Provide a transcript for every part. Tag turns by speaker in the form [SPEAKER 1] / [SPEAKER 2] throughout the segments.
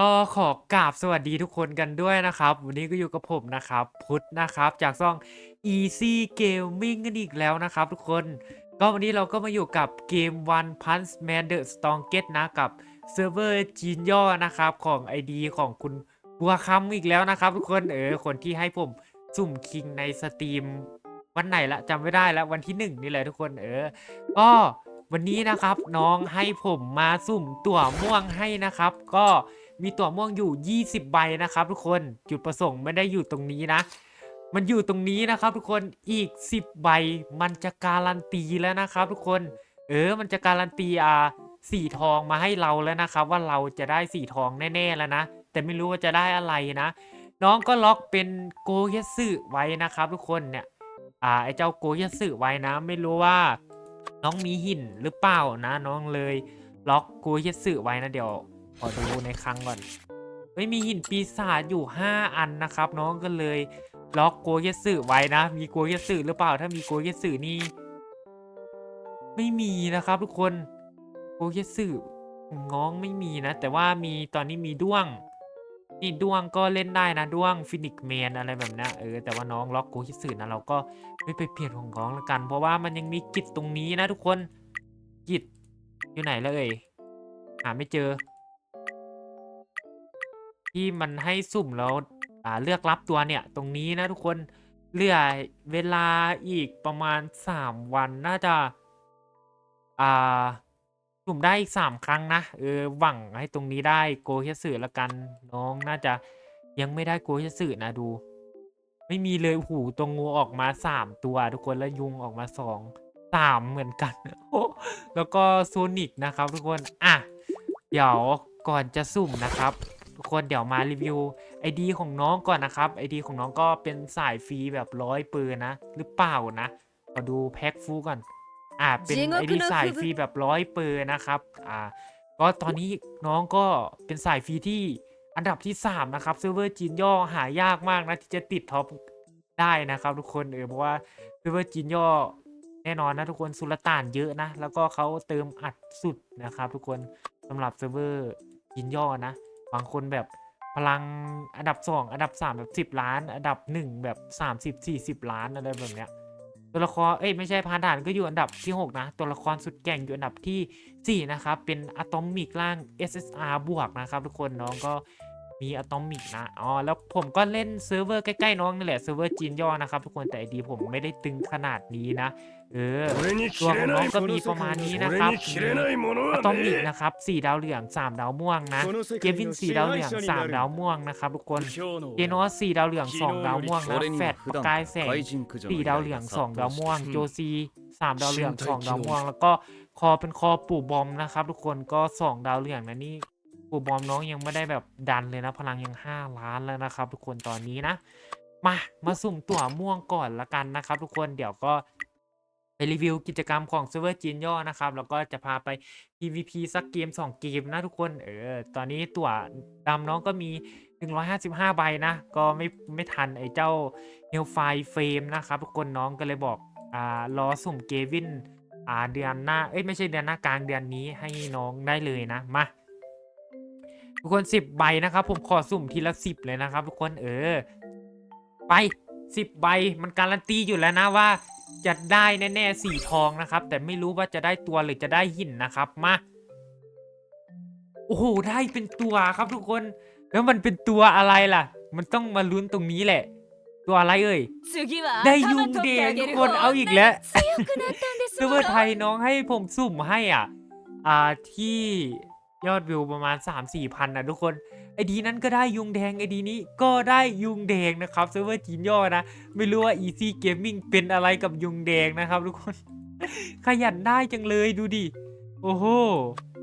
[SPEAKER 1] ก็ขอกราบสวัสดีทุกคนกันด้วยนะครับ วันนี้ก็อยู่กับผมนะครับ พุทธนะครับ จากช่อง Easy Gaming กันอีกแล้วนะครับทุกคน ก็วันนี้เราก็มาอยู่กับเกม One Punch Man The Strongest นะกับเซิร์ฟเวอร์จีนย่อนะครับ ของ ID ของคุณบัวคำอีกแล้วนะครับ ทุกคนเออคนที่ให้ผมสุ่มคิงในสตรีมวันไหนละจำไม่ได้แล้ววันที่หนึ่งนี่แหละทุกคนเออ ก็วันนี้นะครับน้องให้ผมมาสุ่มตั๋วม่วงให้นะครับ ก็ มีตั๋วม่วงอยู่ 20 ใบนะครับ ทุกคนจุดประสงค์ไม่ได้อยู่ตรงนี้นะ มันอยู่ตรงนี้นะครับทุกคนอีก 10 ใบ มันจะการันตีแล้วนะครับ ทุกคน เออมันจะการันตีอ่าสีทองมาให้เราแล้วนะครับ ว่าเราจะได้สีทองแน่ ๆแล้วนะ แต่ไม่รู้ว่าจะได้อะไรนะ น้องก็ล็อกเป็นโกเยสึไว้นะครับ ทุกคนเนี่ยอ่าไอ้เจ้าโกเยสึไว้นะ ไม่รู้ว่า น้องมีหินหรือเปล่านะ น้องเลยล็อกโกเยสึไว้นะเดี๋ยว ขอดูในคลังก่อนไม่มีหินปีศาจอยู่ 5 อันนะครับ น้องก็เลยล็อกโกเยสึไว้นะ มีโกเยสึหรือเปล่า ถ้ามีโกเยสึนี่ ไม่มีนะครับ ทุกคนโกเยสึง้องไม่มีนะ แต่ว่ามีตอนนี้มีด้วงนี่ด้วงก็เล่นได้นะด้วงฟินิกแมนอะไรแบบนี้เออแต่ว่าน้องล็อกโกฮิสึนะเราก็ไม่ไปเปลี่ยนของน้องละกัน เพราะว่ามันยังมีกิจตรงนี้นะทุกคนกิจอยู่ไหนแล้วเอ่ยหาไม่เจอ ที่มันให้สุ่มแล้วอ่าเลือกรับตัวเนี่ยตรงนี้นะทุกคนเหลือเวลาอีกประมาณ 3 วันน่าจะอ่าสุ่มได้อีก 3 ครั้งนะเออหวังให้ตรงนี้ได้โกเฮสึละกันน้องน่าจะยังไม่ได้โกเฮสึนะดู ไม่มีเลยหูตรงงูออกมา 3 ตัวทุกคนแล้วยุงออกมา 2 3 เหมือนกันโอ้แล้วก็โซนิกนะครับทุกคนอะเดี๋ยวก่อนจะสุ่มนะครับ ทุกคนเดี๋ยวมารีวิว ID ของน้องก่อนนะครับ ID ของน้องก็เป็นสายฟรีแบบร้อยปืนนะ หรือเปล่านะขอดูแพ็คฟูก่อน อ่าเป็น ID สายฟรีแบบร้อยปืนนะครับอ่าก็ตอนนี้น้องก็เป็นสายฟรีที่อันดับที่ 3 นะครับเซิร์ฟเวอร์จีนย่อหายากมากนะ ที่จะติดท็อปได้นะครับทุกคนเออเพราะว่าเซิร์ฟเวอร์จีนย่อแน่นอนนะทุกคนสุลต่านเยอะนะ แล้วก็เขาเติมอัดสุดนะครับทุกคนสำหรับเซิร์ฟเวอร์จีนย่อนะ บางคนแบบพลังอันดับ 2 อันดับ 3 แบบ 10 ล้าน อันดับ 1 แบบ 30 40 ล้านอะไรแบบเนี้ยตัวละครเอ้ยไม่ใช่พานด่านก็อยู่อันดับที่ 6 นะ ตัวละครสุดแก่งอยู่อันดับทีสี่4 นะครับ เป็นอะตอมิกร่าง SSR บวกนะครับ ทุกคนน้องก็ มีอะตอมิกนะ อ๋อ แล้วผมก็เล่นเซิร์ฟเวอร์ใกล้ๆน้องนี่แหละเซิร์ฟเวอร์จีนย่อนะครับ ทุกคนแต่ไอดีผมไม่ได้ตึงขนาดนี้นะ เออ
[SPEAKER 2] ตัวของน้องก็มีประมาณนี้นะครับ
[SPEAKER 1] อะตอมิกนะครับ4ดาวเหลือง3ดาวม่วงนะเกวิน4ดาวเหลือง3ดาวม่วงนะครับทุกคนเจโนส4ดาวเหลือง2ดาวม่วงนะแฟดประกายแสง4ดาวเหลือง2ดาวม่วงโจซี3ดาวเหลือง2ดาวม่วง แล้วก็คอเป็นคอปู่บอมนะครับทุกคนก็2ดาวเหลืองนะนี่ ปูบอมน้องยังไม่ได้แบบดันเลยนะ พลังยัง 5 ล้านแล้วนะครับ ทุกคนตอนนี้นะ มามาสุ่มตั๋วม่วงก่อนละกันนะครับ ทุกคนเดี๋ยวก็ไปรีวิวกิจกรรมของเซิร์ฟเวอร์จีนย่อนะครับ แล้วก็จะพาไป PVP สักเกม 2 เกมนะทุกคน เออ ตอนนี้ตั๋วดำน้องก็มี 155 ใบนะ ก็ไม่ไม่ทันไอ้เจ้าเฮลไฟเฟมนะครับ ทุกคนน้องก็เลยบอก อ่ารอสุ่มเกวิน อ่าเดือนหน้า เอ้ยไม่ใช่เดือนหน้ากลางเดือนนี้ให้น้องได้เลยนะ มา ทุกคน10ใบนะครับ ผมขอสุ่มทีละ10เลยนะครับ ทุกคนเออ ไป10ใบมันการันตีอยู่แล้วนะว่า จะได้แน่ๆสีทองนะครับ แต่ไม่รู้ว่าจะได้ตัวหรือจะได้หินนะครับมาโอ้โหได้เป็นตัวครับทุกคน แล้วมันเป็นตัวอะไรล่ะ มันต้องมาลุ้นตรงนี้แหละ ตัวอะไรเอ่ย
[SPEAKER 3] ได้ยุงแดงทุกคนเอาอีกแล้ว
[SPEAKER 1] เซิร์ฟเวอร์ไทยน้องให้ผมสุ่มให้อะอ่าที่ ยอดวิวประมาณ 3 4พันนะทุกคน ไอดีนั้นก็ได้ยุงแดง ไอดีนี้ก็ได้ยุงแดงนะครับเซิร์ฟเวอร์จีนย่อนะ ไม่รู้ว่า Easy Gaming เป็นอะไรกับยุงแดงนะครับทุกคน ขยันได้จังเลยดูดิ โอ้โห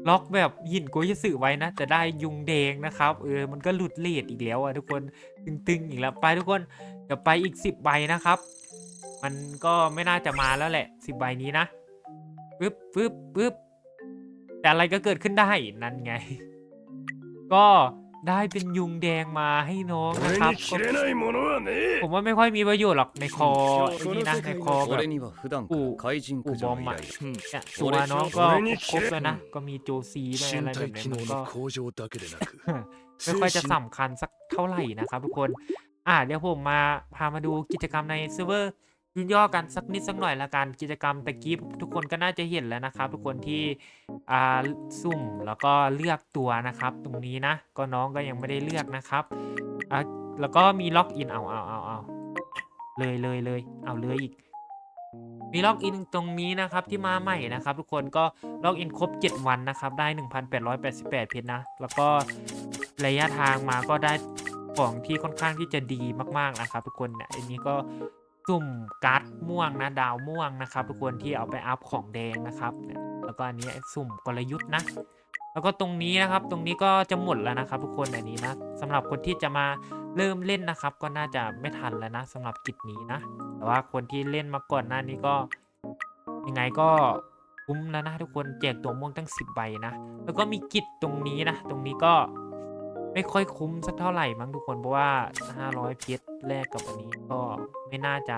[SPEAKER 1] ล็อกแบบหินโกยสึไว้นะ แต่ได้ยุงแดงนะครับ เออ มันก็หลุดเลทอีกแล้วอะทุกคน ตึงๆ อีกแล้ว ไปทุกคนเดี๋ยวไปอีก 10ใบนะครับ มันก็ไม่น่าจะมาแล้วแหละ 10ใบนี้นะปึ๊บปึ๊บปึ๊บ แต่อะไรก็เกิดขึ้นได้นั่นไง ก็ได้เป็นยุงแดงมาให้น้องนะครับ ผมว่าไม่ค่อยมีประโยชน์หรอกในคอนี่นะในคอแบบ
[SPEAKER 4] ปู่ปู่บอมอะ
[SPEAKER 1] เนี่ยตัวน้องก็ครบแล้วนะ ก็มีโจซีได้อะไรแบบนี้มันก็ไม่ค่อยจะสำคัญสักเท่าไหร่นะครับทุกคน อะเดี๋ยวผมมาพามาดูกิจกรรมในเซิร์ฟเวอร์ ยินย่อกันสักนิดสักหน่อยละกันกิจกรรมตะกี้ทุกคนก็น่าจะเห็นแล้วนะครับ ทุกคนที่อ่าซุ่มแล้วก็เลือกตัวนะครับ ตรงนี้นะ ก็น้องก็ยังไม่ได้เลือกนะครับอะแล้วก็มีล็อกอินเอาเอาเอาเอาเลยเลยเลยเอาเลยอีก มีล็อกอินตรงนี้นะครับที่มาใหม่นะครับ ทุกคนก็ล็อกอินครบ 7 วันนะครับ ได้ 1,888 เพชรนะ แล้วก็ระยะทางมาก็ได้ของที่ค่อนข้างที่จะดีมากๆนะครับ ทุกคนเนี่ยอันนี้ก็ สุ่มการ์ดม่วงนะดาวม่วงนะครับทุกคนที่เอาไปอัพของแดงนะครับแล้วก็อันนี้สุ่มกลยุทธ์นะ แล้วก็ตรงนี้นะครับตรงนี้ก็จะหมดแล้วนะครับ ทุกคนอันนี้นะสำหรับคนที่จะมาเริ่มเล่นนะครับ ก็น่าจะไม่ทันแล้วนะสำหรับกิจนี้นะ แต่ว่าคนที่เล่นมาก่อนหน้านี้ก็ยังไงก็คุ้มแล้วนะทุกคนแจกตัวม่วงตั้ง 10ใบนะ แล้วก็มีกิจตรงนี้นะ ตรงนี้ก็ ไม่ค่อยคุ้มสักเท่าไหร่มั้งทุกคนเพราะว่า 500 เพชรแลกกับอันนี้ก็ไม่น่าจะ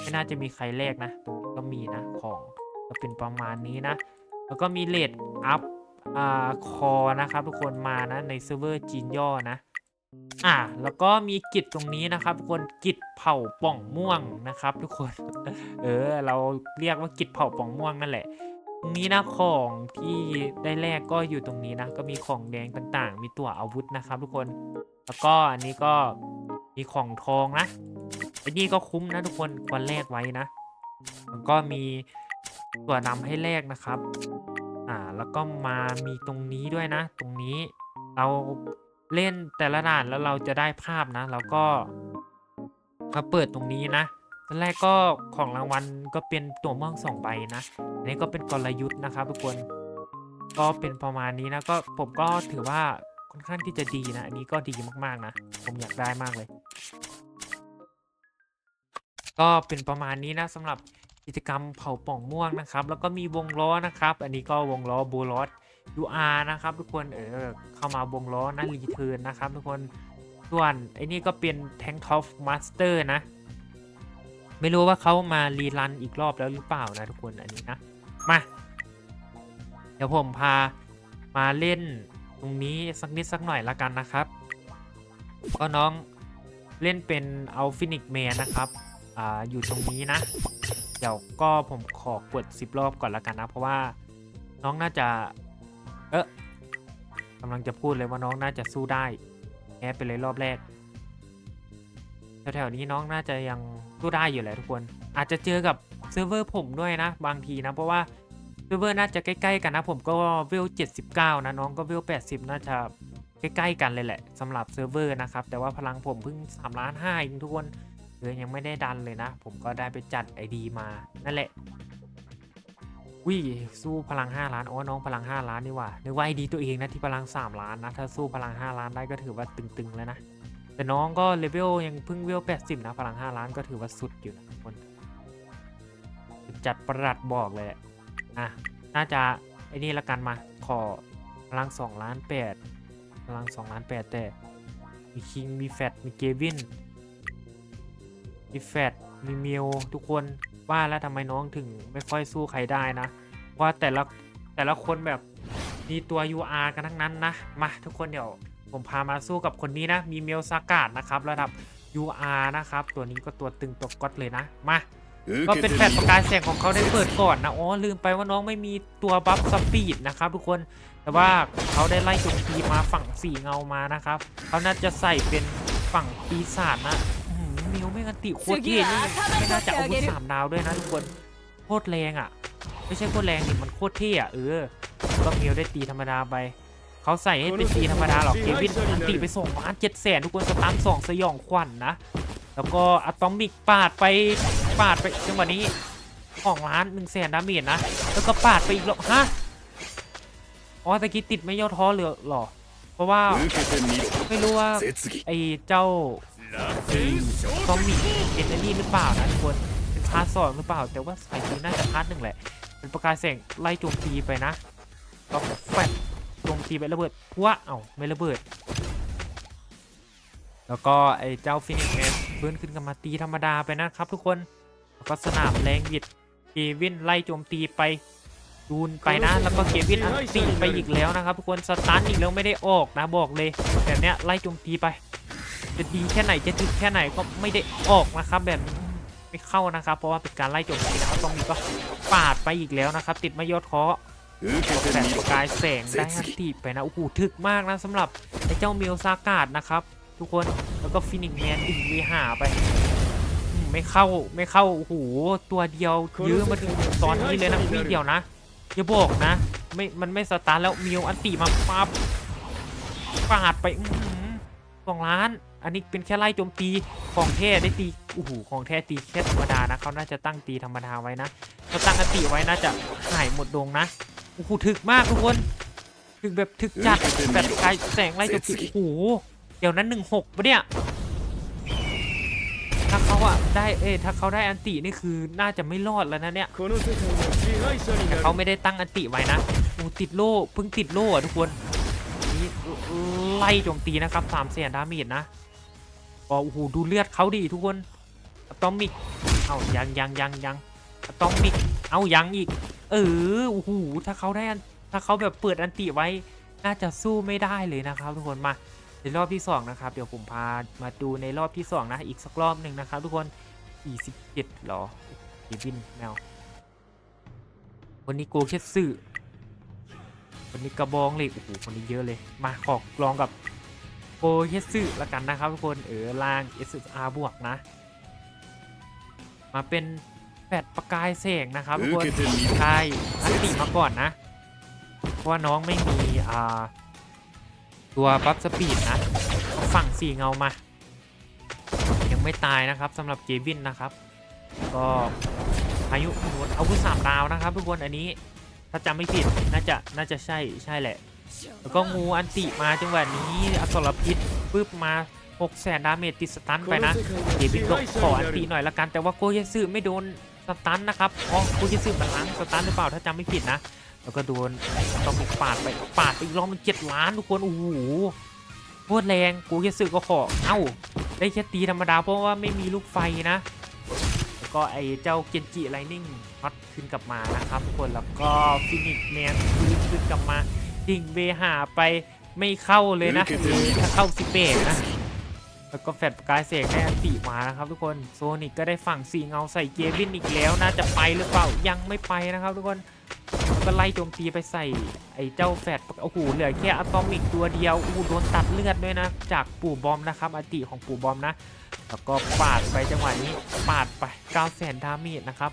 [SPEAKER 1] ไม่น่าจะมีใครแลกนะตรงนี้ก็มีนะของก็เป็นประมาณนี้นะ แล้วก็มีเลดอัพอ่าคอนะครับทุกคนมานะในเซิร์ฟเวอร์จีนย่อนะอ่าแล้วก็มีกิจตรงนี้นะครับทุกคนกิจเผาป่องม่วงนะครับ ทุกคน เออ เราเรียกว่ากิจเผาป่องม่วงนั่นแหละ นี้นะของที่ได้แรกก็อยู่ตรงนี้นะ ก็มีของแดงต่างๆ มีตัวอาวุธนะครับ ทุกคน แล้วก็อันนี้ก็มีของทองนะอันนี้ก็คุ้มนะทุกคนควรแลกไว้นะแล้วก็มีตัวนำให้แลกนะครับ อ่า แล้วก็มามีตรงนี้ด้วยนะ ตรงนี้เราเล่นแต่ละด่านแล้วเราจะได้ภาพนะเราก็มาเปิดตรงนี้นะ ตอนแรกก็ของรางวัลก็เป็นตัวม่วงสองใบนะอันนี้ก็เป็นกลยุทธ์นะครับทุกคน ก็เป็นประมาณนี้นะก็ผมก็ถือว่าค่อนข้างที่จะดีนะ อันนี้ก็ดีมากๆนะ ผมอยากได้มากเลย ก็เป็นประมาณนี้นะสำหรับกิจกรรมเผาป่องม่วงนะครับ แล้วก็มีวงล้อนะครับ อันนี้ก็วงล้อบูลอส UR นะครับ ทุกคนเออเข้ามาวงล้อนะรีเทิร์นนะครับ ทุกคนส่วนไอ้นี่ก็เป็น Tank Top Master นะ ไม่รู้ว่าเขามารีรันอีกรอบแล้วหรือเปล่านะทุกคนอันนี้นะมาเดี๋ยวผมพามาเล่นตรงนี้สักนิดสักหน่อยละกันนะครับก็น้องเล่นเป็นเอาฟินิกแมนนะครับอ่าอยู่ตรงนี้นะ เดี๋ยวก็ผมขอกด 10 รอบก่อนละกันนะ เพราะว่าน้องน่าจะ เอ๊ะกำลังจะพูดเลยว่าน้องน่าจะสู้ได้แพ้ไปเลยรอบแรก แถวๆนี้น้องน่าจะยังสู้ได้อยู่แหละทุกคน อาจจะเจอกับเซิร์ฟเวอร์ผมด้วยนะ บางทีนะ เพราะว่าเซิร์ฟเวอร์น่าจะใกล้ๆกันนะ ผมก็เวล79 นะ น้องก็เวล80 น่าจะใกล้ๆกันเลยแหละสำหรับเซิร์ฟเวอร์นะครับ แต่ว่าพลังผมเพิ่ง3ล้าน5เองทุกคนเออยังไม่ได้ดันเลยนะ ผมก็ได้ไปจัด ID มานั่นแหละวิ่สู้พลัง 5 ล้านอ๋อน้องพลัง 5 ล้านนี่ว่านึกว่าไอดีตัวเองนะที่พลัง 3 ล้านนะถ้าสู้พลัง 5 ล้านได้ก็ถือว่าตึงๆแล้วนะ แต่น้องก็เลเวลยังเพิ่งเวล80 นะ พลัง 5 ล้านก็ถือว่าสุดอยู่นะทุกคน จัดประหลัดบอกเลยแหละอะ น่าจะ ไอ้นี่ละกันมา ขอพลัง 2 ล้าน 8 พลัง 2 ล้าน 8 แต่ มีคิง มีแฟตมีเกวิน มีแฟตมีมิวทุกคนว่าแล้วทำไมน้องถึงไม่ค่อยสู้ใครได้นะว่าแต่ละแต่ละคนแบบมีตัว UR กันทั้งนั้นนะ มาทุกคนเดี๋ยว ผมพามาสู้กับคนนี้นะ มีเมลซากาดนะครับ ระดับ UR นะครับ ตัวนี้ก็ตัวตึงตัวก๊อตเลยนะ มาก็เป็นแฟลประกายแสงของเขาได้เปิดก่อนนะ อ๋อ ลืมไปว่าน้องไม่มีตัวบัฟสปีดนะครับทุกคน แต่ว่าเขาได้ไล่โจมตีมาฝั่งสีเงามานะครับ เขาน่าจะใส่เป็นฝั่งปีศาจนะมิวไม่กันติโคตรเท่นี่ไม่น่าจะอาวุธสามดาวด้วยนะทุกคน โคตรแรงอะ ไม่ใช่โคตรแรงนี่มันโคตรเท่อะเออ ก็มิวได้ตีธรรมดาไป เขาใส่ให้เป็นซีธรรมดาหรอกเควินอันตีไปส่งล้านเจ็ดแสนทุกคนสตันสองสยองขวัญนนะ แล้วก็อะตอมิกปาดไปปาดไปจังหวะนี้สองล้านหนึ่งแสนดาเมจนะ แล้วก็ปาดไปอีกหรอบฮะอ๋อตะกี้ติดไม่ย่อท้อเหลือหรอ เพราะว่าไม่รู้ว่าไอ้เจ้าซอมบี้เอเนนี่หรือเปล่านะทุกคนเป็นพาร์ทสองหรือเปล่า แต่ว่าสายนี้น่าจะพาร์ทหนึ่งแหละ เป็นประกายแสงไล่โจมตีไปนะก็แฟด โจมตีไประเบิดว้าเอ้าไม่ระเบิด แล้วก็ไอ้เจ้าฟินิกมนฟื้นขึ้นกันมาตีธรรมดาไปนะครับทุกคนแล้วก็สนามแรงบิดเกวินไล่โจมตีไปดูนไปนะแล้วก็เกวินอันตีไปอีกแล้วนะครับทุกคนสตาร์ทอีกแล้วไม่ได้ออกนะบอกเลยแบบเนี้ยไล่โจมตีไปจะดีแค่ไหนจะจุดแค่ไหนก็ไม่ได้ออกนะครับแบบไม่เข้านะครับ เพราะว่าเป็นการไล่โจมตีนะครับตรงนี้ก็ปาดไปอีกแล้วนะครับ ติดไม่ยอดค
[SPEAKER 2] อ
[SPEAKER 1] แต่งกายแสงได้ฮันตีไปนะโอ้โหถึกมากนะสำหรับไอ้เจ้าเมลซากาดนะครับ ทุกคนแล้วก็ฟินิกแมนดึงเวหาไป ไม่เข้าไม่เข้าโอ้โหตัวเดียวยื้อมาถึงตอนนี้เลยนะวิเดียวนะอย่าบอกนะไม่มันไม่สตาร์ทแล้วมิวอันตีมาปั๊บปาดไปห้อหือสองล้าน อันนี้เป็นแค่ไล่โจมตีของแท้ได้ตีโอ้โหของแท้ตีแค่ธรรมดานะเขาน่าจะตั้งตีธรรมดาไว้นะถ้าตั้งอันตีไว้น่าจะหายหมดดงนะ โอ้โหถึกมากทุกคนถึกแบบถึกจัดแบบไกลแสงไล่จะผิดโอ้เดี๋ยวนั้นหนึ่งหกปะเนี่ยถ้าเขาอะได้เอ้ถ้าเขาได้อันตินี่คือน่าจะไม่รอดแล้วนะเนี่ยแต่เขาไม่ได้ตั้งอันติไว้นะโอ้ติดโล่เพิ่งติดโล่อะทุกคนนี่ไล่โจมตีนะครับสามเสียดามีดนะโอ้โหดูเลือดเขาดีทุกคนอะตอมิก เอายังยังยังยังอะตอมิก เอายังอีก เออโอ้โหถ้าเขาได้ถ้าเขาแบบเปิดอันติไว้ น่าจะสู้ไม่ได้เลยนะครับ ทุกคนมาในรอบที่สองนะครับ เดี๋ยวผมพามาดูในรอบที่สองนะ อีกสักรอบหนึ่งนะครับ ทุกคน47หรอเดวินแมววันนี้โกเคสสึวันนี้กระบองเหล็กโอ้โหคนนี้เยอะเลย มาขอลองกับโกเคสสึละกันนะครับ ทุกคนเออล่าง SSR บวกนะ มาเป็น แปดประกายเสงนะครับทุกคนใช่อัติมาก่อนนะ เพราะว่าน้องไม่มีอ่าตัวบัฟสปีดนะฝั่งสี่เงามา ยังไม่ตายนะครับสำหรับเจวินนะครับ ก็พายุหนวดอาวุธสามดาวนะครับ ทุกคนอันนี้ถ้าจำไม่ผิดน่าจะน่าจะใช่ใช่แหละ แล้วก็งูอันติมาจังหวะนี้อสรพิษปึ๊บมา6แสนดาเมจติดสตันไปนะเจ
[SPEAKER 2] บิ
[SPEAKER 1] นก็ขออันติหน่อยละกันแต่ว่าโกเยสึไม่โดน สตันนะครับอ๋อโกเยสึมันล้างสตันหรือเปล่าถ้าจำไม่ผิดนะ แล้วก็โดนต้องมีปาดไปปาดไปอีกรอบมันเจ็ดล้านทุกคนโอ้โหโคตรแรงโกเยสึก็ขอเอ้า ได้แค่ตีธรรมดาเพราะว่าไม่มีลูกไฟนะแล้วก็ไอ้เจ้าเกนจิไลนิ่งน็อตขึ้นกลับมานะครับทุกคนแล้วก็ฟินิกแมนฟื้นขึ้นกลับมาดิ่งเบหาไปไม่เข้าเลยนะเออถ้าเข้าสิเปกนะ แล้วก็แฟดกายเสกได้อันติมานะครับทุกคนโซนิกก็ได้ฝั่งสีเงาใส่เกวินอีกแล้วน่าจะไปหรือเปล่ายังไม่ไปนะครับทุกคนก็ไล่โจมตีไปใส่ไอ้เจ้าแฟดโอ้โหเหลือแค่อะตอมิกตัวเดียวอู้โดนตัดเลือดด้วยนะ จากปู่บอมนะครับอันติของปู่บอมนะ แล้วก็ปาดไปจังหวะนี้ปาดไป9แสนดาเมจนะครับ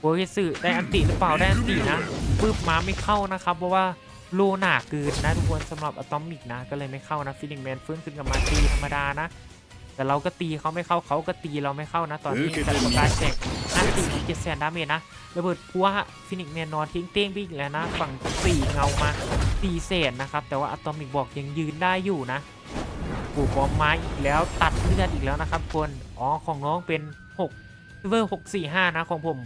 [SPEAKER 1] โบเฮสึได้อันติหรือเปล่าได้อันตินะปึ๊บมาไม่เข้านะครับ เพราะว่าโลหนาเกินนะทุกคนสำหรับอะตอมิกนะ ก็เลยไม่เข้านะฟิลิงแมนฟื้นขึ้นกับมาตีธรรมดานะ แต่เราก็ตีเขาไม่เข้าเขาก็ตีเราไม่เข้านะตอนนี้แต่ของการแข่งนั่นตีขอเจ็ดแสนดาเมจนะระเบิดพัวฟินิกเมนนอนทิ้งเต้งบอีกแล้วนะฝั่งสี่เงามาตีเศษนะครับ แต่ว่าอะตอมิกบอกยังยืนได้อยู่นะปูปอมไม้อีกแล้วตัดเลือดอีกแล้วนะครับคนอ๋อของน้องเป็น6เวอร์หกสี่ห้านะ ของผม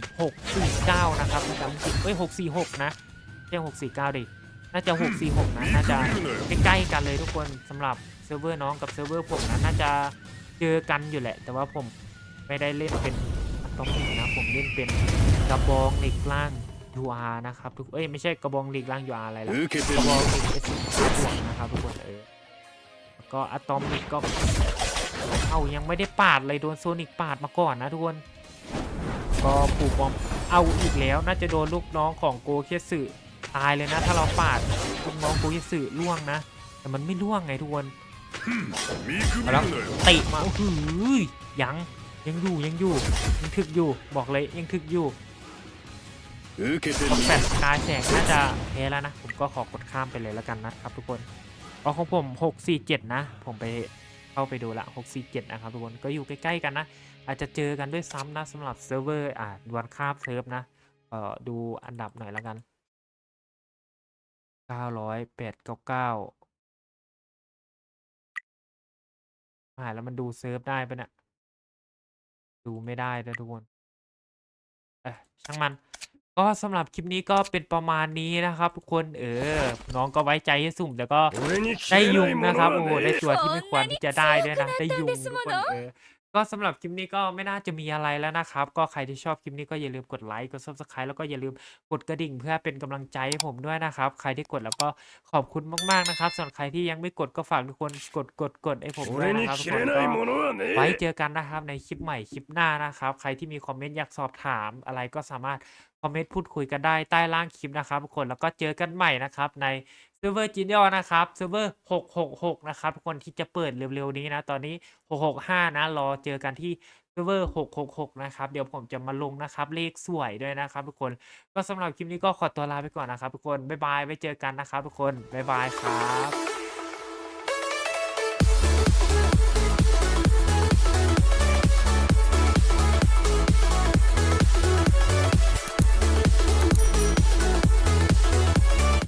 [SPEAKER 1] 649 นะครับจำผิดเอ้ย646 นะเจ้าหกสี่เก้าดิ น่าจะ 646 นะ น่าจะใกล้ๆกันเลยทุกคนสำหรับเซิร์ฟเวอร์น้องกับเซิร์ฟเวอร์ผมนะ น่าจะ เจอกันอยู่แหละ แต่ว่าผมไม่ได้เล่นเป็นต้องหนึ่นะผมเล่นเป็นกระบองเหล็กล่างยูอานะครับทุกเอ้ยไม่ใช่กระบองเหล็กล่างยูอาอะไรละกระบองเหล็กเอสบวกนะครับทุกคนเออก็อะตอมนิกก็เอายังไม่ได้ปาดเลยโดนโซนิกปาดมาก่อนนะทุกคนก็ปู่บอมเอาอีกแล้วน่าจะโดนลูกน้องของโกเคสึตายเลยนะ ถ้าเราปาดลูกน้องโกเคสึล่วงนะ แต่มันไม่ล่วงไงทุกคน
[SPEAKER 2] เาแล้ว
[SPEAKER 1] ติมาเฮ้ยยังยังอยู่ยังอยู่ยังถึกอยู่บอกเลยยังถึกอยู่ผ
[SPEAKER 2] ม
[SPEAKER 1] แฟนกายแสงน่าจะเพ้แล้วนะ ผมก็ขอกดข้ามไปเลยแล้วกันนะครับทุกคนเพราะของผม 647 นะ ผมไปเข้าไปดูละ 647 นะครับทุกคนก็อยู่ใกล้ๆกันนะ อาจจะเจอกันด้วยซ้ำนะสำหรับเซิร์ฟเวอร์อ่าดวันข้ามเซิร์ฟนะเออดูอันดับหน่อยแล้วกัน 900 899 หายแล้วมันดูเซิร์ฟได้ปะเนี่ยดูไม่ได้แล้วทุกคนเออช่างมัน ก็สำหรับคลิปนี้ก็เป็นประมาณนี้นะครับ ทุกคนเออ น้องก็ไว้ใจให้สุ่มแล้
[SPEAKER 2] วก็
[SPEAKER 1] ได้ยุ
[SPEAKER 2] ง
[SPEAKER 1] นะครับโอ้โหได้ตัวที่ไม่ควรที่จะได้ด้วยนะได้ยุงทุกคนเออ ก็สำหรับคลิปนี้ก็ไม่น่าจะมีอะไรแล้วนะครับ ก็ใครที่ชอบคลิปนี้ก็อย่าลืมกดไลค์กด subscribe แล้วก็อย่าลืมกดกระดิ่งเพื่อเป็นกำลังใจให้ผมด้วยนะครับ ใครที่กดแล้วก็ขอบคุณมากๆนะครับส่วนใครที่ยังไม่กดก็ฝากทุกคนกดกดกดให้ผมด้วยนะครับทุกคนก็ไว้เจอกันนะครับในคลิปใหม่คลิปหน้านะครับ ใครที่มีคอมเมนต์อยากสอบถามอะไรก็สามารถ คอมเมนต์พูดคุยกันได้ใต้ล่างคลิปนะครับทุกคนแล้วก็เจอกันใหม่นะครับในเซิร์ฟเวอร์จีเนียนะครับเซิร์ฟเวอร์666 นะครับทุกคนที่จะเปิดเร็วๆนี้นะ ตอนนี้ 665 นะ รอเจอกันที่เซิร์ฟเวอร์666 นะครับ เดี๋ยวผมจะมาลงนะครับ เลขสวยด้วยนะครับทุกคนก็สำหรับคลิปนี้ก็ขอตัวลาไปก่อนนะครับทุกคนบ๊ายบายไว้เจอกันนะครับทุกคนบ๊ายบายครับ